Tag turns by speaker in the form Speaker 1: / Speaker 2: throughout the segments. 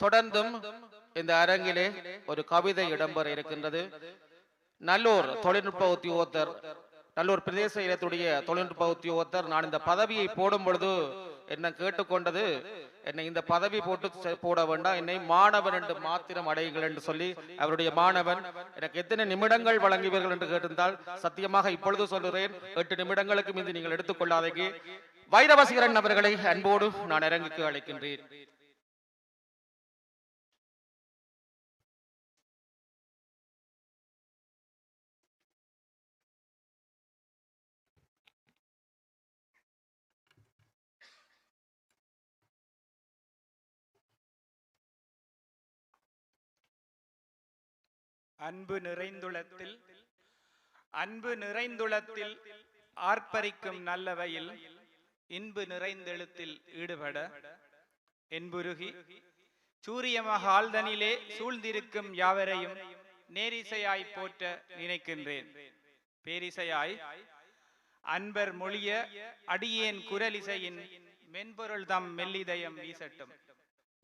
Speaker 1: தொடர்ந்தும் இந்த அரங்கிலே ஒரு கவிதை இடம்பெற இருக்கின்றது. நல்லூர் தொழில்நுட்ப உத்தியோகத்தர் நல்லூர் பிரதேச இடத்துடைய தொழில்நுட்ப உத்தியோகத்தர் நான் இந்த பதவியை போடும் பொழுது என்ன கேட்டுக்கொண்டது என்னை இந்த பதவி போட்டு போட வேண்டாம் என்னை மாணவன் என்று மாத்திரம் அடையுங்கள் என்று சொல்லி அவருடைய மாணவன் எனக்கு எத்தனை நிமிடங்கள் வழங்குவீர்கள் என்று கேட்டிருந்தால் சத்தியமாக இப்பொழுது சொல்லுகிறேன் எட்டு நிமிடங்களுக்கு மீது நீங்கள் எடுத்துக்கொள்ளாதே வைரவசீரன் அவர்களை அன்போடு நான் அரங்குக்கு அழைக்கின்றேன்.
Speaker 2: அன்பு நிறைந்துளத்தில் அன்பு நிறைந்துளத்தில் ஆர்ப்பரிக்கும் நல்லவையில் இன்பு நிறைந்தெழுத்தில் ஈடுபட என்புருகி சூரிய ஆழ்தனிலே சூழ்ந்திருக்கும் யாவரையும் நேரிசையாய் போற்ற நினைக்கின்றேன். பேரிசையாய் அன்பர் மொழிய அடியேன் குரலிசையின் மென்பொருள் தம் மெல்லிதயம் வீசட்டும்.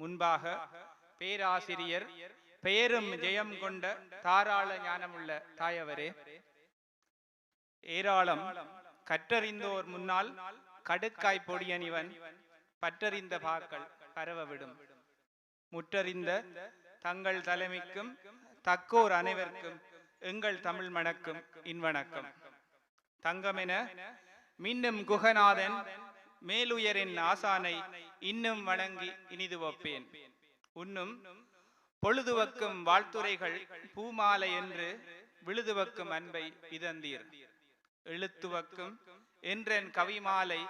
Speaker 2: முன்பாக பேராசிரியர் பெயரும் ஜெயம் கொண்ட தாராள ஞானமுள்ள தாயவரே. ஏராளம் கற்றறிந்தோர் முன்னால் கடுக்காய் பொடியனிவன் பற்றறிந்த பாக்கள் பரவவிடும். முற்றறிந்த தங்கள் தலைமைக்கும் தக்கோர் அனைவருக்கும் எங்கள் தமிழ் மணக்கும் இன்வணக்கம். தங்கமென மின்னும் குகநாதன் மேலுயரின் ஆசானை இன்னும் வணங்கி இனிது வைப்பேன். உன்னும் பொழுதுவக்கும் வாழ்த்துரைகள் பூமாலை என்று விழுதுவக்கும் அன்பை இதந்தீர் எழுத்துவக்கும் என்றென் கவிமாலை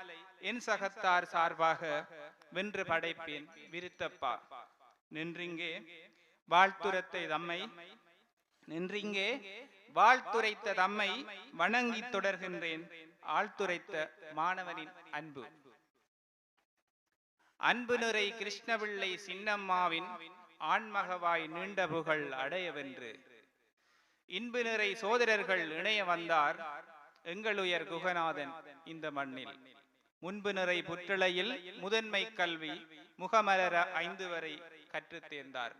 Speaker 2: என் சகத்தார் சார்பாக வென்று படைப்பேன் விருத்தப்பா. நின்றிங்கே வாழ்த்துரத்தை தம்மை நின்றிங்கே வாழ்த்துரைத்த தம்மை வணங்கி தொடர்கின்றேன் ஆழ்த்துரைத்த மாணவனின் அன்பு. அன்பு நிறை கிருஷ்ணபிள்ளை சின்னம்மாவின் ஆண்மகவாய் நீண்ட புகழ் அடையவென்று. இன்பு நிறை சோதரர்கள் இணைய வந்தார் எங்களுயர் குகநாதன் இந்த மண்ணில். முன்பு நிறை புற்றளையில் முதன்மை கல்வி முகமலர ஐந்து வரை கற்றுத் தேர்ந்தார்.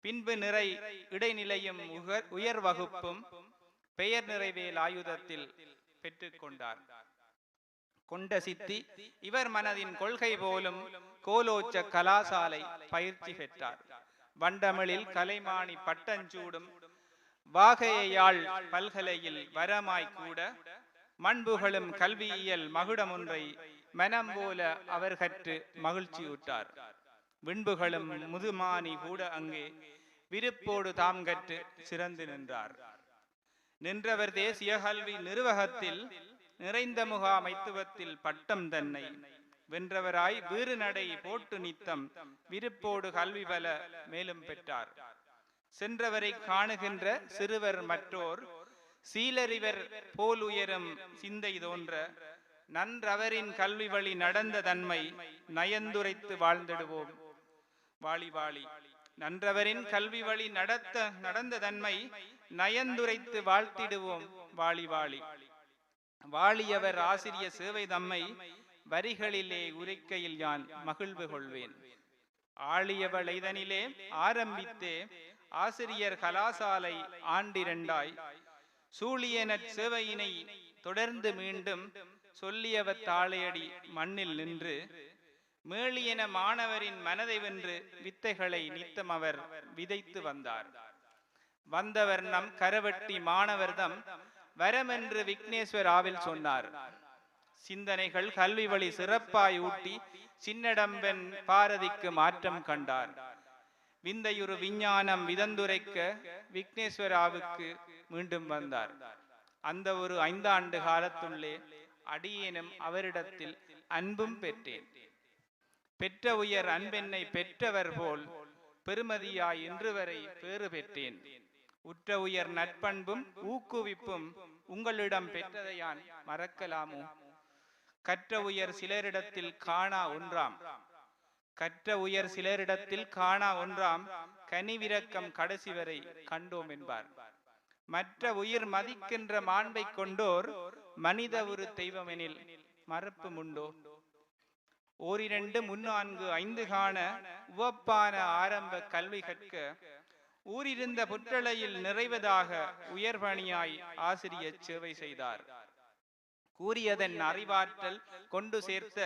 Speaker 2: பின்பு நிறை இடைநிலையும் உகர் உயர் வகுப்பும் பெயர் நிறைவேல் ஆயுதத்தில் பெற்றுக்கொண்டார் கொண்ட சித்தி இவர் மனதின் கொள்கை போலும் கோலோச்ச கலாசாலை பயிற்சி பெற்றார். வண்டமிழில் கலைமாணி பட்டஞ்சூடும் வாகையாள் பல்கலையில் வரமாய் கூட மண்புகளும் கல்வியியல் மகுடமொன்றை மனம் போல அவர் கற்று மகிழ்ச்சியூட்டார். விண்புகளும் முதுமானி கூட அங்கே விருப்போடு தாம் கற்று சிறந்து நின்றார். நின்றவர் தேசிய கல்வி நிர்வாகத்தில் நிறைந்த முகாமைத்துவத்தில் பட்டம் தன்னை. வென்றவராய் வீறு நடை போட்டு நித்தம் விருப்போடு கல்வி பல மேலும் பெற்றார். சென்றவரை காணுகின்ற சிறுவர் மற்றோர் சீலறிவர் போல் உயரும் சிந்தை தோன்ற நன்றவரின் கல்வி வழி நடந்த தன்மை நயந்துரைத்து வாழ்ந்திடுவோம். வாலி வாலி. நன்றவரின் கல்வி வழி நடத்த நடந்த தன்மை நயந்துரைத்து வாழ்த்திடுவோம். வாலி வாலி. வாழியவர் ஆசிரிய சேவை தம்மை வரிகளிலே உரைக்கையில் யான் மகிழ்வு கொள்வேன். ஆழியவள் இதனிலே ஆரம்பித்தே ஆசிரியர் கலாசாலை ஆண்டிரண்டாய் சூழியனற் சேவையினை தொடர்ந்து மீண்டும் சொல்லியவர் தாளையடி மண்ணில் நின்று மேலியன மாணவரின் மனதை வென்று வித்தைகளை நித்தம் அவர் விதைத்து வந்தார். வந்தவர் நம் கரவெட்டி மாணவர்தம் வரமென்று விக்னேஸ்வர் ஆவில் சொன்னார். சிந்தனைகள் கல்வி வழி சிறப்பாய் ஊட்டி சின்னடம்பெண் பாரதிக்கு மாற்றம் கண்டார். விந்தையுறு விஞ்ஞானம் விதந்துரைக்க விக்னேஸ்வராவுக்கு மீண்டும் வந்தார். அந்த ஒரு ஐந்தாண்டு காலத்துள்ளே அடியேனும் அவரிடத்தில் அன்பும் பெற்றேன். பெற்ற உயர் அன்பென்னை பெற்றவர் போல் பெருமதியாய் இன்று வரை பேறு பெற்றேன். உற்ற உயர் நட்பண்பும் ஊக்குவிப்பும் உங்களிடம் பெற்றதையான் மறக்கலாமோ? கற்ற உயர் சிலரிடத்தில் காணா ஒன்றாம். கற்ற உயர் சிலரிடத்தில் காணா ஒன்றாம். கனிவிரக்கம் கடைசி வரை கண்டோம் என்பார். மற்ற உயிர் மதிக்கின்ற மாண்பை கொண்டோர் மனித ஒரு தெய்வமெனில் மறப்பு உண்டோ ஓரிரண்டு முன்னான்கு ஐந்து காண உவப்பான ஆரம்ப கல்வி கற்க ஊரிருந்த புற்றலையில் நிறைவதாக உயர்பணியாய் ஆசிரியர் சேவை செய்தார். கூறியதன் அறிவாற்றல் கொண்டு சேர்த்த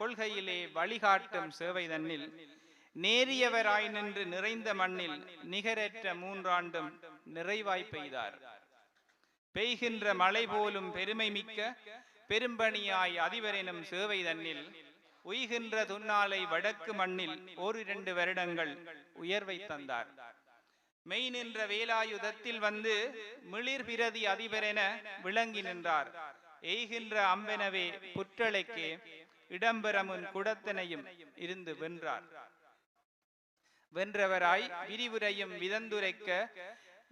Speaker 2: கொள்கையிலே வழிகாட்டும் சேவை தன்னில் நேரியவராய் நின்று நிறைந்த மண்ணில் நிகரற்ற மூன்றாண்டும் நிறைவாய் பெய்தார். பெய்கின்ற மழை போலும் பெருமை மிக்க பெரும்பணியாய் அதிபரெனும் சேவை தன்னில் உய்கின்ற துன்னாலை வடக்கு மண்ணில் ஓரிரண்டு வருடங்கள் உயர்வை தந்தார். மெய் நின்ற வேலாயுதத்தில் வந்து மிளிர் பிரதி அதிபரென விளங்கி நின்றார். எய்கின்ற அம்பெனவே புற்றளைக்கே இடம்பெறமுன் குடத்தனையும் இருந்து வென்றார். வென்றவராய் விரிவுரையும் விதந்துரைக்க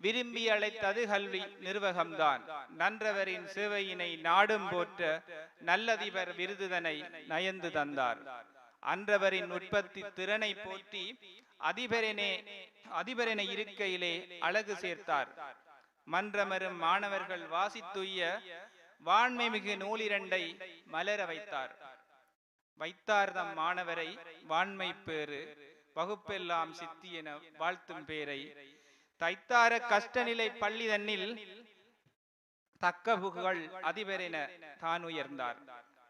Speaker 2: விரும்பி அழைத்தது கல்வி நிர்வகம்தான். நன்றவரின் சேவையினை நாடும் போற்ற நல்லதிபர் விருதுதனை நயந்து தந்தார். அன்றவரின் உற்பத்தி திறனை போற்றி அதிபரனே அதிபரென இருக்கையிலே அழகு சேர்த்தார். மன்றமரும் மாணவர்கள் வாசித்துய்ய வான்மை மிகு நூலிரண்டை மலர வைத்தார். வைத்தார் தம் மாணவரை வான்மை பேறு வகுப்பெல்லாம் சித்தி என வாழ்த்தும் பேரை. தைத்தார கஷ்டநிலை பள்ளி தன்னில் தக்க புகழ் அதிபரென தான் உயர்ந்தார்.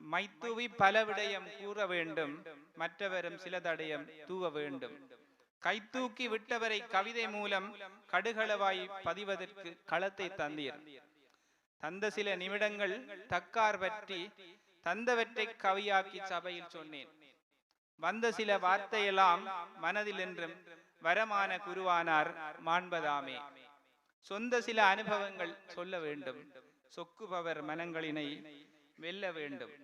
Speaker 2: மைத்துவி பல விடயம் கூற வேண்டும் மற்றவரும் சில தடயம் தூவ வேண்டும். கைத்தூக்கி விட்டவரை கவிதை மூலம் கடுகளவாய் பதிவதற்கு களத்தை தந்தீர். தந்த சில நிமிடங்கள் தக்கார் பற்றி தந்தவற்றை கவியாக்கி சபையில் சொன்னேன். வந்த சில வார்த்தையெல்லாம் மனதில் என்றும் வரமான குருவானார் மாண்பதாமே. சொந்த சில அனுபவங்கள் சொல்ல வேண்டும். சொக்குபவர் மனங்களினை வெல்ல வேண்டும்.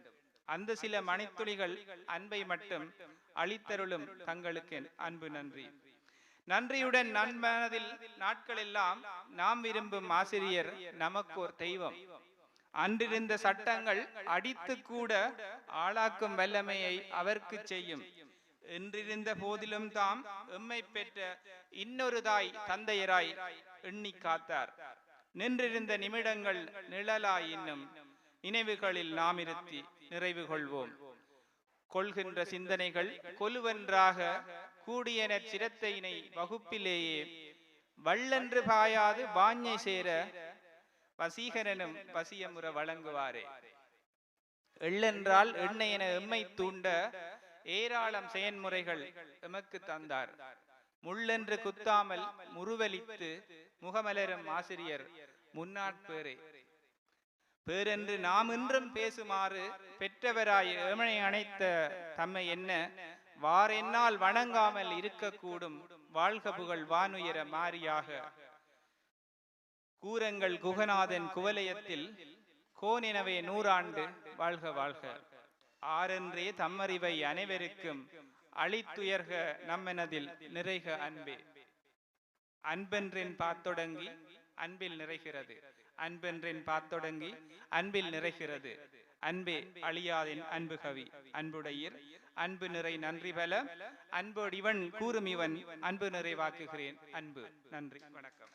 Speaker 2: அந்த சில மணித்துளிகள் அன்பை மட்டும் அளித்தருளும் தங்களுக்கு அன்பு நன்றி. நன்றியுடன் நன்மனதில் நாட்களெல்லாம் நாம் விரும்பும் ஆசிரியர் நமக்கோர் தெய்வம். அன்றிருந்த சட்டங்கள் அடித்து கூட ஆளாக்கும் வல்லமையை அவர்க்கு செய்யும். என்றிருந்த போதிலும் தாம் எம்மை பெற்ற இன்னொரு தாய் தந்தையராய் எண்ணி காத்தார். நின்றிருந்த நிமிடங்கள் நிழலாய் இன்னும் நினைவுகளில் நாம் இருத்தி நிறைவு கொள்வோம் கொள்கின்ற சிந்தனைகள் கொலுவென்றாக கூடியன சிரத்தையினை வகுப்பிலேயே வள்ளன்று பாயாது வாஞ்சை சேர வசீகரனும் வசியமுற வழங்குவாரே. எள்ளென்றால் எண்ணெய் என எம்மை தூண்ட ஏராளம் செயன்முறைகள் எமக்கு தந்தார். முள்ளென்று குத்தாமல் முருவலித்து முகமலரும் ஆசிரியர் முன்னாட்பேரே. பேரென்று நாம் இன்றும் பேசுமாறு பெற்றவராய் ஏமனை அணைத்த தம்மை என்ன? வாரென்னால் வணங்காமல் இருக்கக்கூடும். வாழ்க புகழ் வானுயர மாறியாக கூரங்கள் குகநாதன் குவலயத்தில் கோனினவே நூறாண்டு வாழ்க வாழ்க. ஆரென்றே தம்மறிவை அனைவருக்கும் அழித்துயர்க நம்மெனதில் நிறைக அன்பே. அன்பென்றின் பார்த்தொடங்கி அன்பில் நிறைகிறது. அன்பென்றேன் பார்த்தொடங்கி அன்பில் நிறைகிறது. அன்பே அழியாதின் அன்பு கவி அன்புடையீர் அன்பு நிறை நன்றி பல. அன்போடு இவன் கூறும் இவன் அன்பு நிறைவாக்குகிறேன். அன்பு நன்றி. வணக்கம்.